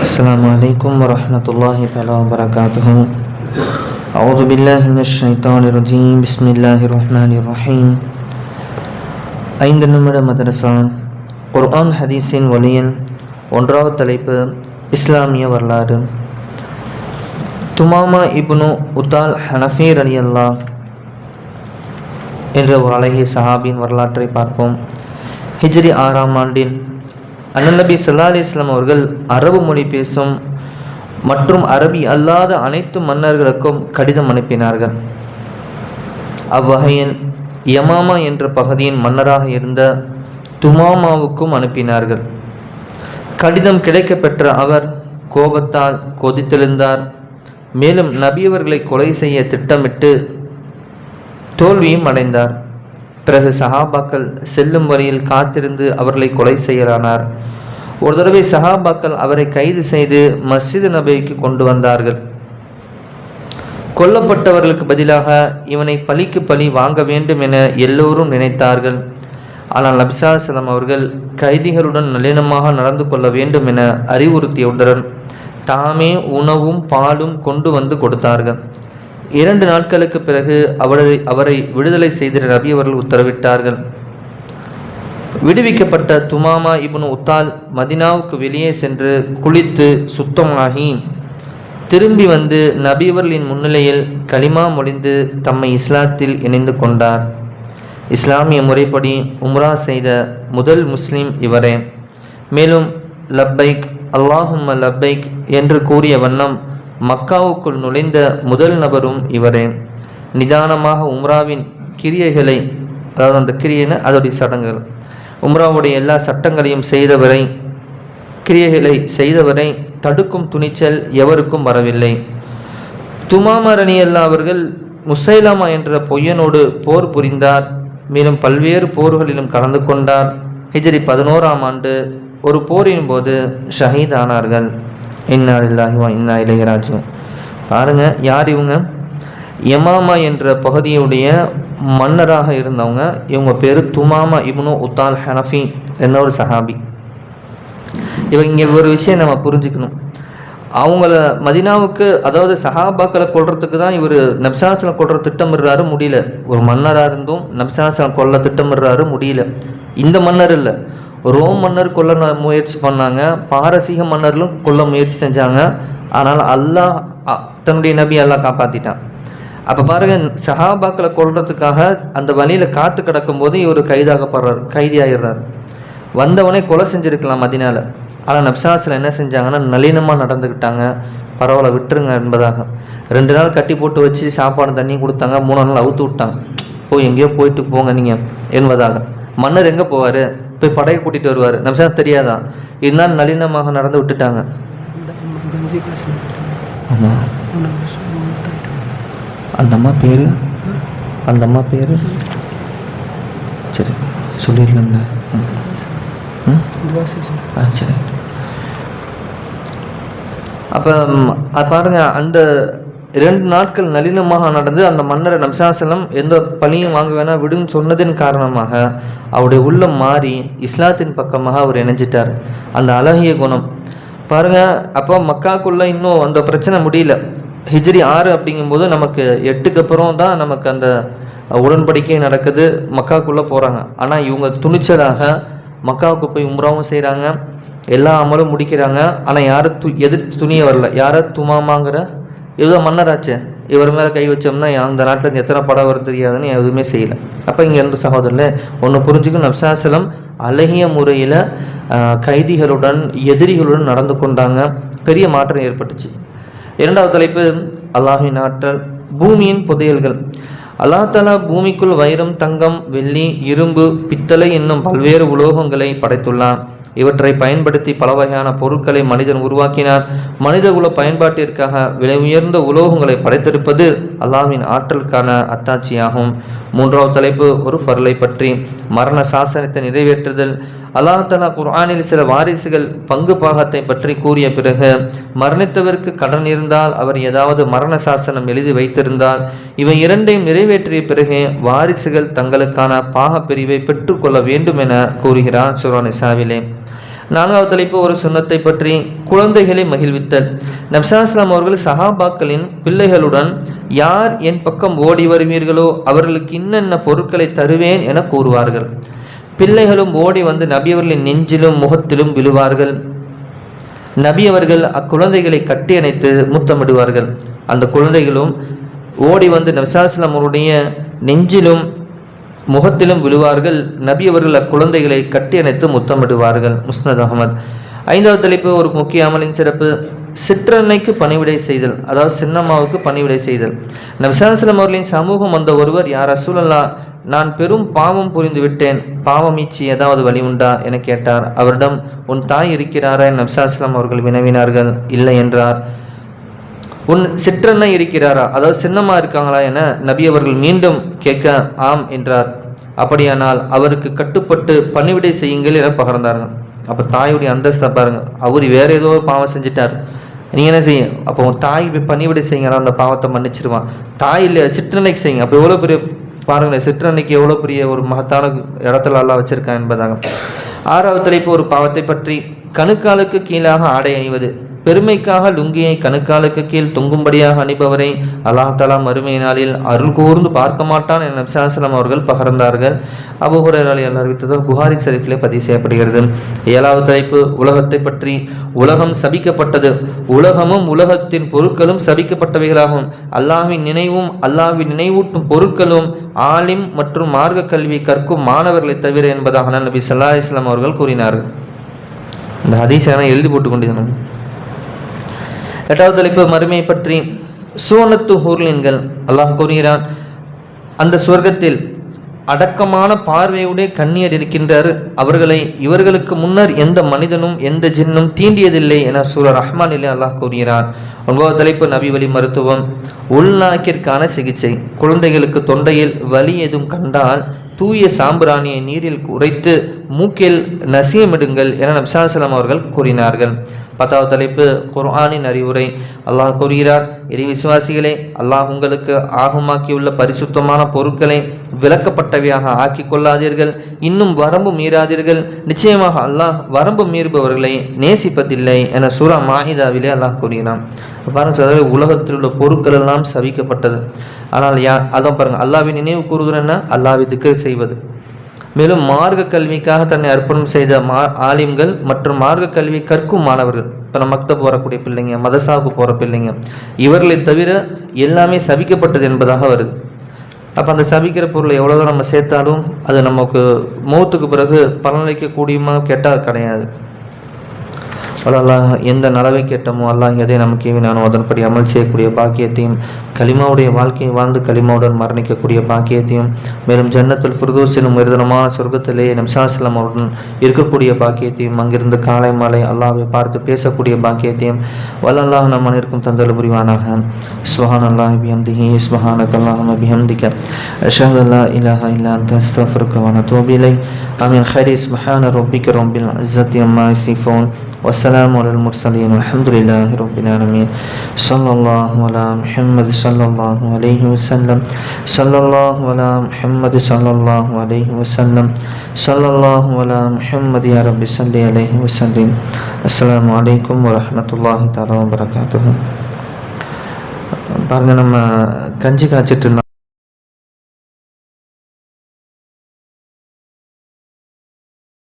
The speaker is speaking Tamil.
السلام عليكم ورحمة الله تعالى وبركاته أعوذ بالله من الشيطان الرجيم بسم الله الرحمن الرحيم ஐந்து நிமிட மதரசா குர்ஆன் ஹதீஸின் ஒளியின் ஒன்றாவது தலைப்பு இஸ்லாமிய வரலாறு துமாமா இப்னு உத்தால் ஹனஃபீர் அலி அல்லா என்ற ஒரு அழகிய சஹாபியின் வரலாற்றை பார்ப்போம் ஹிஜ்ரி ஆறாம் ஆண்டில் அண்ணநபி சல்லா அலி இஸ்லாம் அவர்கள் அரபு மொழி பேசும் மற்றும் அரபி அல்லாத அனைத்து மன்னர்களுக்கும் கடிதம் அனுப்பினார்கள். அவ்வகையில் யமாமா என்ற பகுதியின் மன்னராக இருந்த துமாமாவுக்கும் அனுப்பினார்கள். கடிதம் கிடைக்கப்பெற்ற அவர் கோபத்தால் கொதித்தெழுந்தார். மேலும் நபியவர்களை கொலை செய்ய திட்டமிட்டு தோல்வியும் அடைந்தார். பிறகு சஹாபாக்கள் செல்லும் வழியில் காத்திருந்து அவர்களை கொலை செய்யலானார். ஒரு தடவை சஹாபாக்கள் அவரை கைது செய்து மஸ்ஜித் நபிக்கு கொண்டு வந்தார்கள். கொல்லப்பட்டவர்களுக்கு பதிலாக இவனை பழிக்கு பழி வாங்க வேண்டும் என எல்லோரும் நினைத்தார்கள். ஆனால் நபிசாசலம் அவர்கள் கைதிகளுடன் நளினமாக நடந்து கொள்ள வேண்டும் என அறிவுறுத்தியவுடன் தாமே உணவும் பாலும் கொண்டு வந்து கொடுத்தார்கள். இரண்டு நாட்களுக்கு பிறகு அவரை அவரை விடுதலை செய்த நபி அவர்கள் உத்தரவிட்டார்கள். விடுவிக்கப்பட்ட துமாமா இபுன் உத்தால் மதினாவுக்கு வெளியே சென்று குளித்து சுத்தமாகி திரும்பி வந்து நபிவர்களின் முன்னிலையில் கலிமா முடிந்து தம்மை இஸ்லாத்தில் இணைந்து கொண்டார். இஸ்லாமிய முறைப்படி உம்ரா செய்த முதல் முஸ்லிம் இவரே. மேலும் லப்பைக் அல்லாஹும்ம லப்பைக் என்று கூறிய வண்ணம் மக்காவுக்குள் நுழைந்த முதல் நபரும் இவரே. நிதானமாக உம்ராவின் கிரியைகளை அதாவது அந்த கிரியைன்னு அதோடைய சடங்குகள் உம்ராவுடைய எல்லா சட்டங்களையும் செய்தவரை கிரியைகளை செய்தவரை தடுக்கும் துணிச்சல் எவருக்கும் வரவில்லை. துமாமரணி அல்லா அவர்கள் முசைலாமா என்ற பொய்யனோடு போர் புரிந்தார். மேலும் பல்வேறு போர்களிலும் கலந்து கொண்டார். ஹிஜரி பதினோராம் ஆண்டு ஒரு போரின் போது ஷஹீத் ஆனார்கள் இன்னா இல்லாஹிவா இன்னா இளையராஜு பாருங்க யார் இவங்க? யமாமா என்ற பகுதியுடைய மன்னராக இருந்தவங்க இவங்க பேர் துமாமா இப்னு உத்தால் ஹனஃபி என்ன ஒரு சஹாபி. இவங்க இங்கே ஒரு விஷயம் நம்ம புரிஞ்சுக்கணும். அவங்கள மதினாவுக்கு அதாவது சஹாபாக்களை கொள்றதுக்கு தான் இவர் நப்சாசனம் கொள்ற திட்டமிடுறாரு முடியல. ஒரு மன்னராக இருந்தும் நப்சாசனம் கொல்ல திட்டமிடுறாரு முடியல. இந்த மன்னர் இல்லை. ரோம் மன்னர் கொல்ல முயற்சி பண்ணாங்க. பாரசீக மன்னர்களும் கொல்ல முயற்சி செஞ்சாங்க. ஆனால் அல்லாஹ் தன்னுடைய நபி அல்லாஹ் காப்பாற்றிட்டான் அப்போ பாருங்க சஹாபாக்களை கொல்றதுக்காக அந்த வழியில் காத்து கிடக்கும்போது இவர் கைதாகப்படுறார் கைதி ஆயிடுறார் வந்தவனே கொலை செஞ்சுருக்கலாம் மதினால. ஆனால் நப்சாசில் என்ன செஞ்சாங்கன்னா நளினமாக நடந்துக்கிட்டாங்க. பரவாயில்ல விட்டுருங்க என்பதாக. ரெண்டு நாள் கட்டி போட்டு வச்சு சாப்பாடு தண்ணி கொடுத்தாங்க. மூணு நாள் அவுத்து விட்டாங்க. போய் எங்கேயோ போயிட்டு போங்க நீங்கள் என்பதாக. மன்னர் எங்கே போவார்? போய் படையை கூட்டிகிட்டு வருவார். நம்சா தெரியாதான் இருந்தாலும் நளினமாக நடந்து விட்டுட்டாங்க. அந்த அம்மா பேர்? அந்த அம்மா பேர்? சரி சொல்லிடலாம்ல. ஆ சரி. அப்போ பாருங்க அந்த இரண்டு நாட்கள் நளினமாக நடந்து அந்த மன்னரை நம்சாசலம் எந்த பணியும் வாங்க வேணாம் விடுன்னு சொன்னதின் காரணமாக அவருடைய உள்ளம் மாறி இஸ்லாத்தின் பக்கமாக அவர் இணைஞ்சிட்டார். அந்த அழகிய குணம். பாருங்க அப்போ மக்காக்குள்ள இன்னும் அந்த பிரச்சனை முடியல. ஹிஜ்ரி ஆறு அப்படிங்கும்போது நமக்கு எட்டுக்கு அப்புறம் தான் நமக்கு அந்த உடன்படிக்கை நடக்குது. மக்காக்குள்ளே போகிறாங்க ஆனால் இவங்க துணிச்சலாக மக்காவுக்கு போய் உம்ராவும் செய்கிறாங்க எல்லா அமலும் முடிக்கிறாங்க. ஆனால் யாரும் து எதிர்த்து துணிய வரல. யாரை துமாமாங்கிற? இவங்க மன்னராச்சே. இவர் மேலே கை வச்சோம்னா அந்த நாட்டில் எத்தனை படம் வரும் தெரியாதுன்னு எதுவுமே செய்யலை. அப்போ இங்கே இருந்து சகோதரில் ஒன்று புரிஞ்சுக்கும் நப்சாசலம் அழகிய முறையில் கைதிகளுடன் எதிரிகளுடன் நடந்து கொண்டாங்க. பெரிய மாற்றம் ஏற்பட்டுச்சு. இரண்டாவது தலைப்பு அல்லாஹின் ஆற்றல் பூமியின் புதையல்கள். அல்லா தலா பூமிக்குள் வைரம் தங்கம் வெள்ளி இரும்பு பித்தளை என்னும் பல்வேறு உலோகங்களை படைத்துள்ளான். இவற்றை பயன்படுத்தி பல வகையான பொருட்களை மனிதன் உருவாக்கினார் மனிதகுல பயன்பாட்டிற்காக விலை உயர்ந்த உலோகங்களை படைத்திருப்பது அல்லாவின் ஆற்றலுக்கான அத்தாட்சியாகும். மூன்றாவது தலைப்பு ஒரு ஃபர்லை பற்றி. மரண சாசனத்தை நிறைவேற்றுதல். அல்லாஹலா குர்ஆனில் சில வாரிசுகள் பங்கு பாகத்தை பற்றி கூறிய பிறகு மரணித்தவருக்கு கடன் இருந்தால் அவர் ஏதாவது மரண சாசனம் எழுதி வைத்திருந்தால் இவை இரண்டையும் நிறைவேற்றிய பிறகு வாரிசுகள் தங்களுக்கான பாக பிரிவை பெற்றுக்கொள்ள வேண்டும் என கூறுகிறார் சுரானிசாவிலே நான்காவது தலைப்பு ஒரு சுண்ணத்தை பற்றி குழந்தைகளை மகிழ்வித்தல். நப்சாஸ்லாம் அவர்கள் சஹாபாக்களின் பிள்ளைகளுடன் யார் என் பக்கம் ஓடி வருவீர்களோ அவர்களுக்கு இன்னென்ன பொருட்களை தருவேன் என கூறுவார்கள். பிள்ளைகளும் ஓடி வந்து நபி அவர்களின் நெஞ்சிலும் முகத்திலும் விழுவார்கள். நபி அவர்கள் அக்குழந்தைகளை கட்டி அணைத்து முத்தமிடுவார்கள். அந்த குழந்தைகளும் ஓடி வந்து நபிசாஸ்லாம் அவருடைய நெஞ்சிலும் முகத்திலும் விழுவார்கள். நபி அவர்கள் அக்குழந்தைகளை கட்டி அணைத்து முத்தமிடுவார்கள். முஸ்னத் அகமது. ஐந்தாவது தலைப்பு ஒரு முக்கிய அமலின் சிறப்பு. சிற்றன்னைக்கு பணிவிடை செய்தல் அதாவது சின்னம்மாவுக்கு பணிவிடை செய்தல். நபிசாஸ்லாம் அவர்களின் சமூகம் வந்த ஒருவர் யார் அசூலல்லா நான் பெரும் பாவம் புரிந்து விட்டேன் பாவம் ஈச்சி ஏதாவது வழி உண்டா? என கேட்டார். அவரிடம் உன் தாய் இருக்கிறாரா? என் நப்சாஸ்லாம் அவர்கள் வினவினார்கள். இல்லை என்றார். உன் சிற்றன்னை இருக்கிறாரா? அதாவது சின்னம்மா இருக்காங்களா? என நபி அவர்கள் மீண்டும் கேட்க ஆம் என்றார். அப்படியானால் அவருக்கு கட்டுப்பட்டு பணிவிடை செய்யுங்கள் என பகர்ந்தார்கள். அப்போ தாயுடைய அந்தஸ்தை பாருங்க. அவர் வேற ஏதோ ஒரு பாவம் செஞ்சிட்டார். நீ என்ன செய்ய? அப்போ உன் தாய் போய் பணிவிடை செய்யுங்க. அந்த பாவத்தை மன்னிச்சிருவான். தாய் இல்லை சிற்றன்னைக்கு செய்யுங்க. அப்போ எவ்வளோ பெரிய பாருங்களேன் சிற்றன்னைக்கு எவ்வளோ பெரிய ஒரு மகத்தான இடத்துல எல்லாம் வச்சிருக்கான் என்பதாக. ஆறாவது தலைப்பு ஒரு பாவத்தை பற்றி. கணுக்காலுக்கு கீழாக ஆடை அணிவது. பெருமைக்காக லுங்கியை கணுக்காலுக்கு கீழ் தொங்கும்படியாக அணிபவரை அல்லாஹ் தலா மறுமை நாளில் அருள் கூர்ந்து பார்க்க மாட்டான் என நபிசாசலம் அவர்கள் பகர்ந்தார்கள். அபுஹுரர் அலி அறிவித்ததால் புகாரி சரிஃபிலே பதிவு செய்யப்படுகிறது. ஏழாவது தலைப்பு உலகத்தை பற்றி. உலகம் சபிக்கப்பட்டது. உலகமும் உலகத்தின் பொருட்களும் சபிக்கப்பட்டவைகளாகும். அல்லாஹின் நினைவும் அல்லாஹ்வின் நினைவூட்டும் பொருட்களும் ஆலிம் மற்றும் மார்க்க கல்வி கற்கும் மாணவர்களை தவிர என்பதாக நபி சல்லா இஸ்லாம் அவர்கள் கூறினார் இந்த ஹதீஷான எழுதி போட்டு எட்டாவது தலைப்பு மறுமையை பற்றி சூனத்து ஹூர்லின்கள் அல்லாஹ் கூறுகிறான் அந்த சுவர்க்கத்தில் அடக்கமான பார்வையுடைய கண்ணியர் இருக்கின்றார். அவர்களை இவர்களுக்கு முன்னர் எந்த மனிதனும் எந்த ஜின்னும் தீண்டியதில்லை என சூரர் ரஹ்மான் அல்லாஹ் கூறுகிறார் ஒன்பது தலைப்பு நபி வழி மருத்துவம். உள்நாக்கிற்கான சிகிச்சை. குழந்தைகளுக்கு தொண்டையில் வலி எதுவும் கண்டால் தூய சாம்பிராணியை நீரில் உரைத்து மூக்கில் நசியமிடுங்கள் என நப்சாசலம் அவர்கள் கூறினார்கள். பத்தாவது தலைப்பு குர்ஆனின் அறிவுரை. அல்லாஹ் கூறுகிறார் இறை விசுவாசிகளே அல்லாஹ் உங்களுக்கு ஆகமாக்கியுள்ள பரிசுத்தமான பொருட்களை விளக்கப்பட்டவையாக ஆக்கி கொள்ளாதீர்கள். இன்னும் வரம்பு மீறாதீர்கள். நிச்சயமாக அல்லாஹ் வரம்பு மீறுபவர்களை நேசிப்பதில்லை என சூரா மாஹிதாவிலே அல்லாஹ் கூறுகிறான். பாருங்க சதவீத உலகத்தில் உள்ள பொருட்கள் எல்லாம் சவிக்கப்பட்டது. ஆனால் யா அதான் பாருங்க அல்லாவின் நினைவு கூறுகிறேன்னா அல்லாவை திக்கர் செய்வது. மேலும் மார்க்க கல்விக்காக தன்னை அர்ப்பணம் செய்த மா ஆலிம்கள் மற்றும் மார்க்க கல்வி கற்கும் மாணவர்கள். இப்போ நம்ம மக்தப் போகக்கூடிய பிள்ளைங்க மதசாவுக்கு போகிற பிள்ளைங்க இவர்களை தவிர எல்லாமே சபிக்கப்பட்டது என்பதாக வருது. அப்போ அந்த சபிக்கிற பொருளை எவ்வளோதான் நம்ம சேர்த்தாலும் அது நமக்கு மூத்துக்கு பிறகு பலனளிக்கக்கூடியமா கேட்டால் கிடையாது. அல்லாஹ் எந்த நலவை கேட்டமோ அல்லாஹ் எதை நமக்கு ஏவினானோ அதன்படி அமல் செய்யக்கூடிய பாக்கியத்தையும் கலிமாவுடைய வாழ்க்கையை வாழ்ந்து கலிமாவுடன் மரணிக்கக்கூடிய பாக்கியத்தையும் மேலும் ஜன்னத்துல் ஃபுர்தூஸிலும் உயர்தனமான சொர்க்கத்திலே நம்சாஸ்லாம் அவருடன் இருக்கக்கூடிய பாக்கியத்தையும் அங்கிருந்து காலை மாலை அல்லாஹை பார்த்து பேசக்கூடிய பாக்கியத்தையும் வல்லல்லாஹ் நம் அனைவருக்கும் தந்தல் புரிவானாக சுஹான் அல்லாஹ் பிஹம்திஹி சுஹானக் அல்லாஹும் பிஹம்திக அஷஹது அல்லா இலாஹ இல்லா அன்த அஸ்தஃபிருக்க வ நதூபு இலை ஆமீன் خير سبحان ربك رب العزة عما يصفون والسلام على المرسلين والحمد لله رب العالمين صلى الله على محمد صلى الله عليه وسلم صلى الله على محمد صلى الله عليه وسلم صلى الله على محمد يا رب صل عليه وسلم السلام عليكم ورحمة الله تعالى وبركاته பாருங்க நம்ம கஞ்சி காய்ச்சிட்டு இருந்தோம்